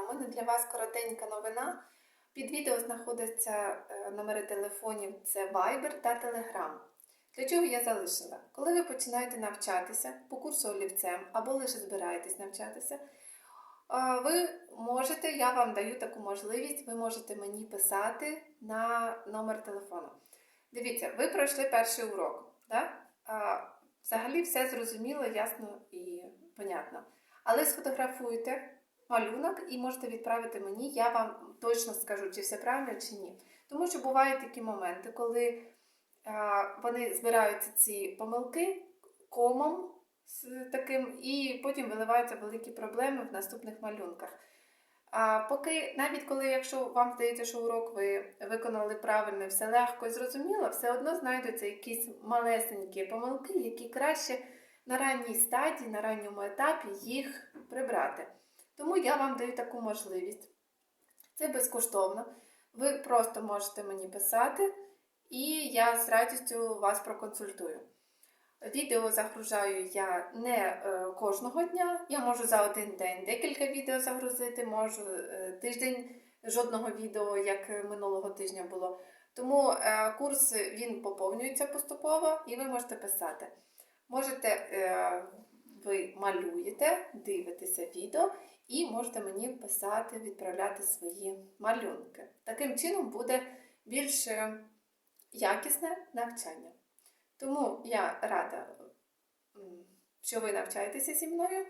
У мене для вас коротенька новина. Під відео знаходяться е, номери телефонів це Viber та Telegram. Для чого я залишила? Коли ви починаєте навчатися по курсу олівцем або лише збираєтесь навчатися, е, ви можете, я вам даю таку можливість, ви можете мені писати на номер телефону. Дивіться, ви пройшли перший урок. Да? А, Взагалі все зрозуміло, ясно і понятно. Але сфотографуйте малюнок і можете відправити мені, я вам точно скажу, чи все правильно, чи ні. Тому що бувають такі моменти, коли вони збираються ці помилки комом з таким, і потім виливаються великі проблеми в наступних малюнках. А поки, навіть коли, якщо вам здається, що урок ви виконали правильно, все легко і зрозуміло, все одно знайдуться якісь малесенькі помилки, які краще на ранній стадії, на ранньому етапі їх прибрати. Тому я вам даю таку можливість. Це безкоштовно. Ви просто можете мені писати, і я з радістю вас проконсультую. Відео загружаю я не е, кожного дня. Я можу за один день декілька відео загрузити, можу е, тиждень жодного відео, як минулого тижня було. Тому е, курс він поповнюється поступово і ви можете писати. Можете, е, ви малюєте, дивитеся відео і можете мені писати, відправляти свої малюнки. Таким чином буде більш е, якісне навчання. Тому я рада, що ви навчаєтеся зі мною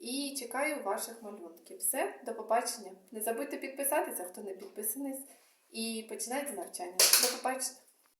і чекаю ваших малюнків. Все, до побачення. Не забудьте підписатися, хто не підписаний, і починайте навчання. До побачення!